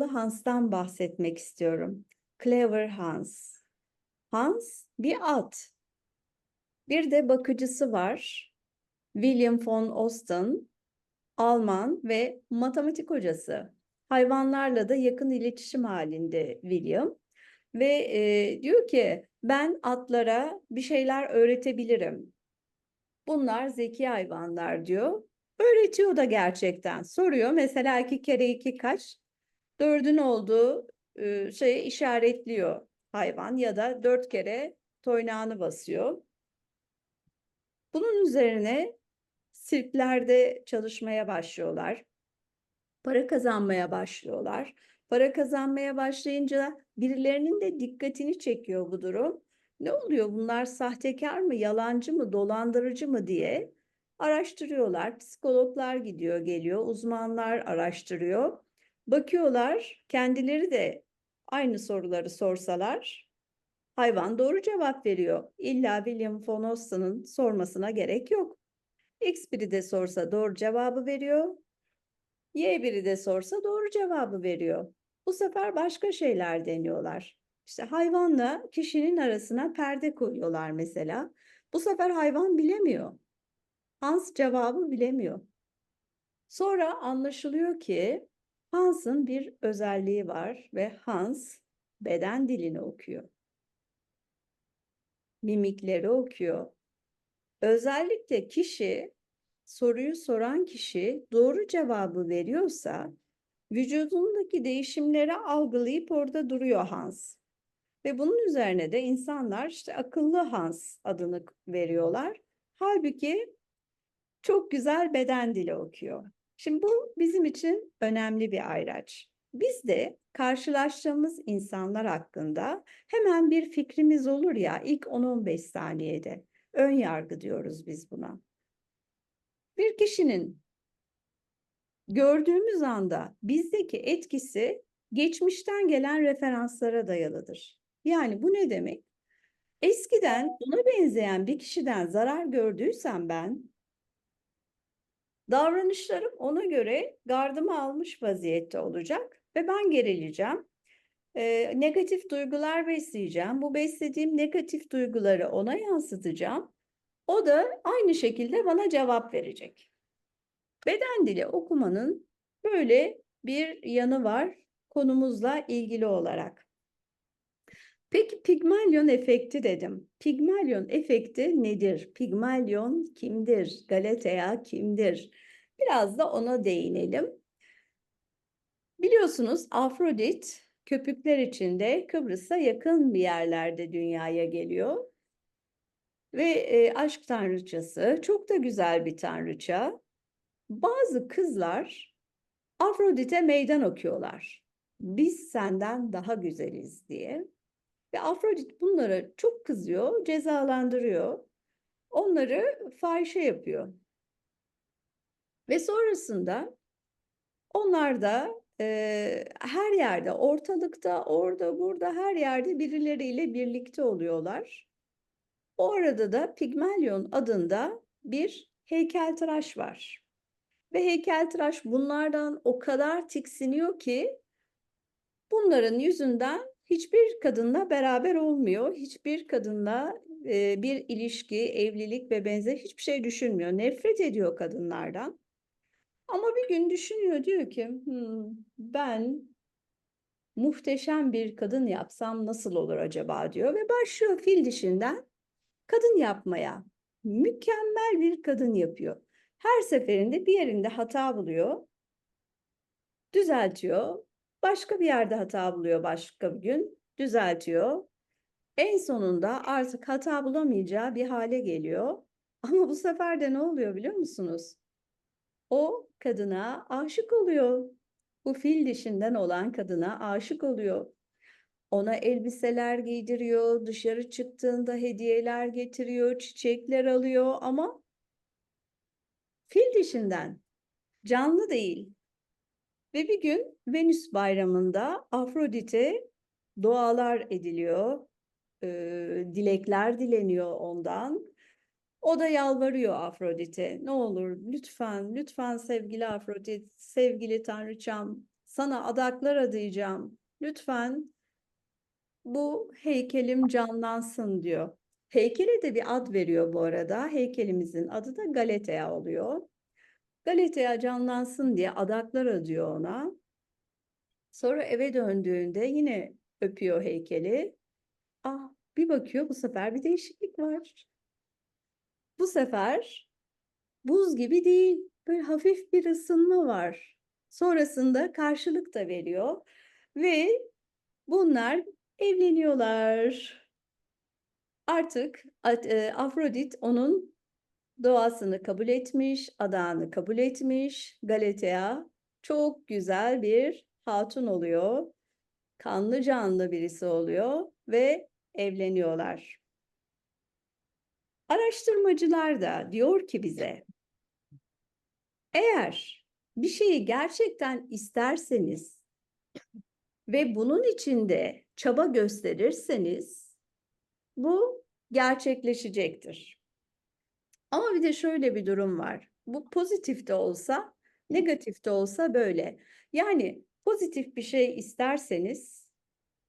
Hans'tan bahsetmek istiyorum. Clever Hans. Hans bir at. Bir de bakıcısı var. William von Osten, Alman ve matematik hocası. Hayvanlarla da yakın iletişim halinde William. Ve e, diyor ki ben atlara bir şeyler öğretebilirim. Bunlar zeki hayvanlar diyor. Öğretiyor da gerçekten. Soruyor mesela iki kere iki kaç? Dördün olduğu e, şeyi işaretliyor hayvan ya da dört kere toynağını basıyor. Bunun üzerine sirklerde çalışmaya başlıyorlar. Para kazanmaya başlıyorlar. Para kazanmaya başlayınca birilerinin de dikkatini çekiyor bu durum. Ne oluyor bunlar sahtekar mı, yalancı mı, dolandırıcı mı diye araştırıyorlar. Psikologlar gidiyor, geliyor, uzmanlar araştırıyor. Bakıyorlar, kendileri de aynı soruları sorsalar hayvan doğru cevap veriyor. İlla William von Osten'ın sormasına gerek yok. X biri de sorsa doğru cevabı veriyor. Y biri de sorsa doğru cevabı veriyor. Bu sefer başka şeyler deniyorlar. İşte hayvanla kişinin arasına perde koyuyorlar mesela. Bu sefer hayvan bilemiyor. Hans cevabı bilemiyor. Sonra anlaşılıyor ki Hans'ın bir özelliği var ve Hans beden dilini okuyor. Mimikleri okuyor. Özellikle kişi soruyu soran kişi doğru cevabı veriyorsa vücudundaki değişimleri algılayıp orada duruyor Hans. Ve bunun üzerine de insanlar işte akıllı Hans adını veriyorlar. Halbuki çok güzel beden dili okuyor. Şimdi bu bizim için önemli bir ayraç. Biz de karşılaştığımız insanlar hakkında hemen bir fikrimiz olur ya ilk 10-15 saniyede. Ön yargı diyoruz biz buna. Bir kişinin gördüğümüz anda bizdeki etkisi geçmişten gelen referanslara dayalıdır. Yani bu ne demek? Eskiden ona benzeyen bir kişiden zarar gördüysem ben davranışlarım ona göre gardımı almış vaziyette olacak ve ben gerileceğim. Ee, negatif duygular besleyeceğim. Bu beslediğim negatif duyguları ona yansıtacağım. O da aynı şekilde bana cevap verecek. Beden dili okumanın böyle bir yanı var konumuzla ilgili olarak. Peki Pigmalion efekti dedim. Pigmalion efekti nedir? Pigmalion kimdir? Galatea kimdir? Biraz da ona değinelim. Biliyorsunuz Afrodit köpükler içinde Kıbrıs'a yakın bir yerlerde dünyaya geliyor. Ve e, aşk tanrıçası çok da güzel bir tanrıça. Bazı kızlar Afrodit'e meydan okuyorlar. Biz senden daha güzeliz diye. Ve Afrodit bunlara çok kızıyor, cezalandırıyor. Onları fahişe yapıyor. Ve sonrasında onlar da e, her yerde, ortalıkta, orada, burada, her yerde birileriyle birlikte oluyorlar. O arada da Pigmalion adında bir heykeltıraş var. Ve heykeltıraş bunlardan o kadar tiksiniyor ki bunların yüzünden hiçbir kadınla beraber olmuyor. Hiçbir kadınla e, bir ilişki, evlilik ve benzer hiçbir şey düşünmüyor. Nefret ediyor kadınlardan. Ama bir gün düşünüyor diyor ki hmm, ben muhteşem bir kadın yapsam nasıl olur acaba diyor ve başlıyor fil dişinden kadın yapmaya. Mükemmel bir kadın yapıyor. Her seferinde bir yerinde hata buluyor, düzeltiyor. Başka bir yerde hata buluyor başka bir gün, düzeltiyor. En sonunda artık hata bulamayacağı bir hale geliyor. Ama bu sefer de ne oluyor biliyor musunuz? O kadına aşık oluyor. Bu fil dişinden olan kadına aşık oluyor. Ona elbiseler giydiriyor, dışarı çıktığında hediyeler getiriyor, çiçekler alıyor ama fil dişinden, canlı değil. Ve bir gün Venüs bayramında Afrodit'e dualar ediliyor, e, dilekler dileniyor ondan. O da yalvarıyor Afrodit'e. Ne olur lütfen, lütfen sevgili Afrodit, sevgili tanrıçam, sana adaklar adayacağım. Lütfen bu heykelim canlansın diyor. Heykele de bir ad veriyor bu arada. Heykelimizin adı da Galatea oluyor. Galatea canlansın diye adaklar adıyor ona. Sonra eve döndüğünde yine öpüyor heykeli. Ah, bir bakıyor bu sefer bir değişiklik var. Bu sefer buz gibi değil, böyle hafif bir ısınma var. Sonrasında karşılık da veriyor ve bunlar evleniyorlar. Artık e, Afrodit onun doğasını kabul etmiş, adağını kabul etmiş. Galatea çok güzel bir hatun oluyor. Kanlı canlı birisi oluyor ve evleniyorlar. Araştırmacılar da diyor ki bize, eğer bir şeyi gerçekten isterseniz ve bunun için de çaba gösterirseniz bu gerçekleşecektir. Ama bir de şöyle bir durum var. Bu pozitif de olsa, negatif de olsa böyle. Yani pozitif bir şey isterseniz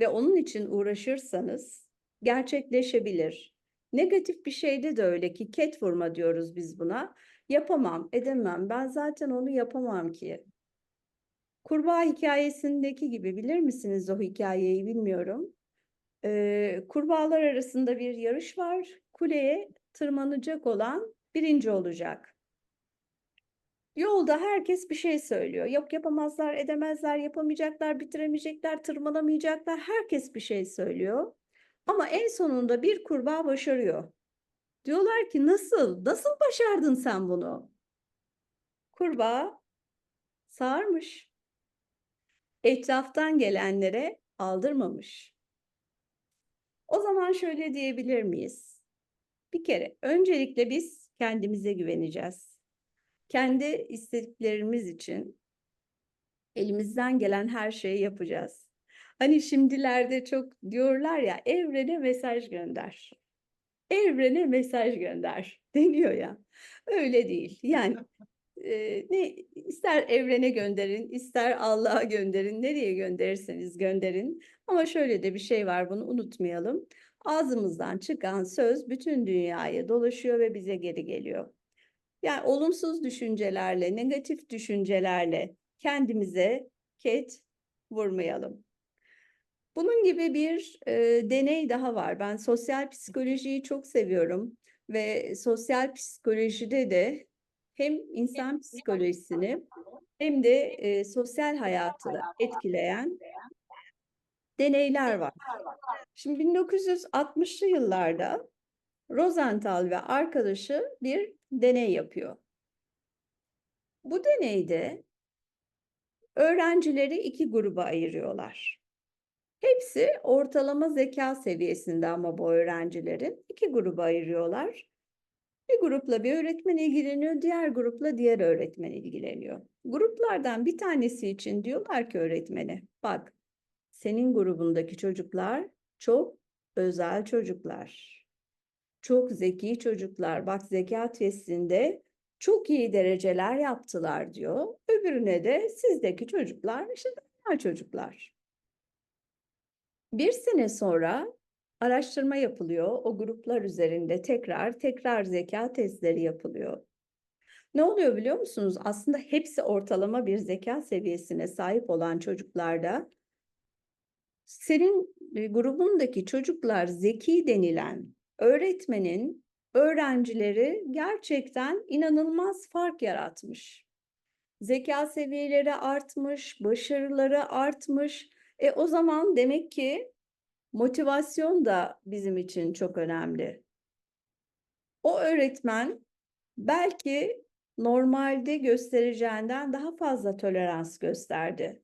ve onun için uğraşırsanız gerçekleşebilir. Negatif bir şeyde de öyle ki ket vurma diyoruz biz buna. Yapamam, edemem. Ben zaten onu yapamam ki. Kurbağa hikayesindeki gibi bilir misiniz o hikayeyi bilmiyorum. Ee, kurbağalar arasında bir yarış var. Kuleye tırmanacak olan birinci olacak. Yolda herkes bir şey söylüyor. Yok yapamazlar, edemezler, yapamayacaklar, bitiremeyecekler, tırmanamayacaklar. Herkes bir şey söylüyor. Ama en sonunda bir kurbağa başarıyor. Diyorlar ki nasıl? Nasıl başardın sen bunu? Kurbağa sağırmış. Etraftan gelenlere aldırmamış. O zaman şöyle diyebilir miyiz? Bir kere öncelikle biz kendimize güveneceğiz. Kendi istediklerimiz için elimizden gelen her şeyi yapacağız. Hani şimdilerde çok diyorlar ya evrene mesaj gönder. Evrene mesaj gönder deniyor ya. Öyle değil. Yani e, ne ister evrene gönderin, ister Allah'a gönderin, nereye gönderirseniz gönderin. Ama şöyle de bir şey var bunu unutmayalım. Ağzımızdan çıkan söz bütün dünyaya dolaşıyor ve bize geri geliyor. Yani olumsuz düşüncelerle, negatif düşüncelerle kendimize ket vurmayalım. Bunun gibi bir e, deney daha var. Ben sosyal psikolojiyi çok seviyorum ve sosyal psikolojide de hem insan psikolojisini hem de e, sosyal hayatı etkileyen deneyler var. Şimdi 1960'lı yıllarda Rosenthal ve arkadaşı bir deney yapıyor. Bu deneyde öğrencileri iki gruba ayırıyorlar. Hepsi ortalama zeka seviyesinde ama bu öğrencilerin iki gruba ayırıyorlar. Bir grupla bir öğretmen ilgileniyor, diğer grupla diğer öğretmen ilgileniyor. Gruplardan bir tanesi için diyorlar ki öğretmene, bak senin grubundaki çocuklar çok özel çocuklar. Çok zeki çocuklar. Bak zeka testinde çok iyi dereceler yaptılar diyor. Öbürüne de sizdeki çocuklar işte normal çocuklar. Bir sene sonra araştırma yapılıyor. O gruplar üzerinde tekrar tekrar zeka testleri yapılıyor. Ne oluyor biliyor musunuz? Aslında hepsi ortalama bir zeka seviyesine sahip olan çocuklarda senin e, grubundaki çocuklar zeki denilen öğretmenin öğrencileri gerçekten inanılmaz fark yaratmış. Zeka seviyeleri artmış, başarıları artmış. E o zaman demek ki motivasyon da bizim için çok önemli. O öğretmen belki normalde göstereceğinden daha fazla tolerans gösterdi.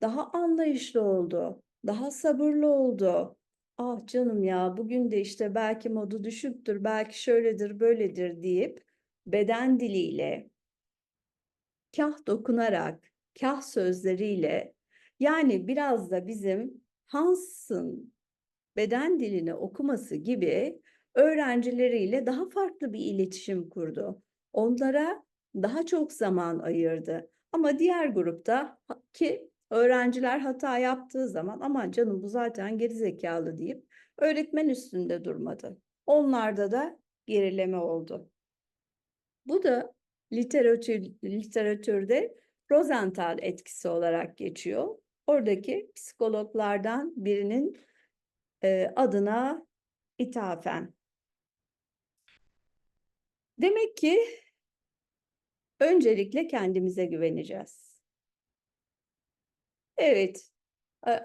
Daha anlayışlı oldu, daha sabırlı oldu. Ah canım ya bugün de işte belki modu düşüktür, belki şöyledir, böyledir deyip beden diliyle, kah dokunarak, kah sözleriyle yani biraz da bizim Hans'ın beden dilini okuması gibi öğrencileriyle daha farklı bir iletişim kurdu. Onlara daha çok zaman ayırdı. Ama diğer grupta ki öğrenciler hata yaptığı zaman aman canım bu zaten gerizekalı deyip öğretmen üstünde durmadı. Onlarda da gerileme oldu. Bu da literatür, literatürde Rosenthal etkisi olarak geçiyor. Oradaki psikologlardan birinin e, adına ithafen. Demek ki öncelikle kendimize güveneceğiz. Evet,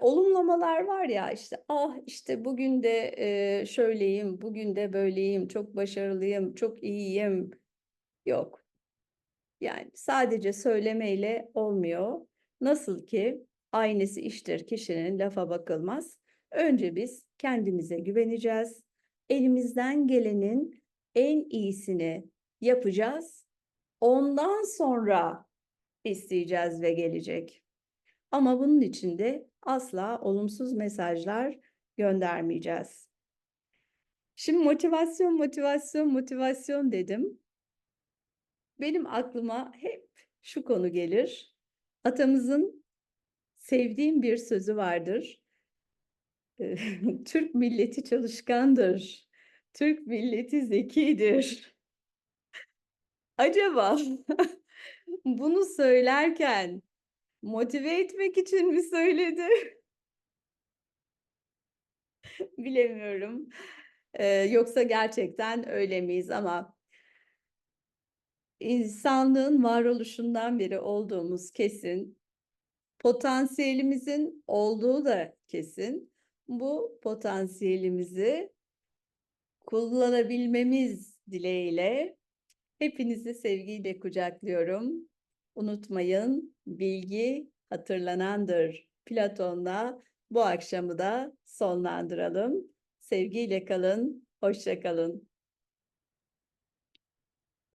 olumlamalar var ya işte ah işte bugün de şöyleyim, bugün de böyleyim, çok başarılıyım, çok iyiyim. Yok. Yani sadece söylemeyle olmuyor. Nasıl ki aynısı iştir kişinin lafa bakılmaz. Önce biz kendimize güveneceğiz. Elimizden gelenin en iyisini yapacağız. Ondan sonra isteyeceğiz ve gelecek. Ama bunun için de asla olumsuz mesajlar göndermeyeceğiz. Şimdi motivasyon, motivasyon, motivasyon dedim. Benim aklıma hep şu konu gelir. Atamızın sevdiğim bir sözü vardır. Türk milleti çalışkandır. Türk milleti zekidir. Acaba bunu söylerken motive etmek için mi söyledi? Bilemiyorum. Eee, yoksa gerçekten öyle miyiz ama insanlığın varoluşundan beri olduğumuz kesin. Potansiyelimizin olduğu da kesin. Bu potansiyelimizi kullanabilmemiz dileğiyle hepinizi sevgiyle kucaklıyorum. Unutmayın, bilgi hatırlanandır. Platon'la bu akşamı da sonlandıralım. Sevgiyle kalın, hoşça kalın.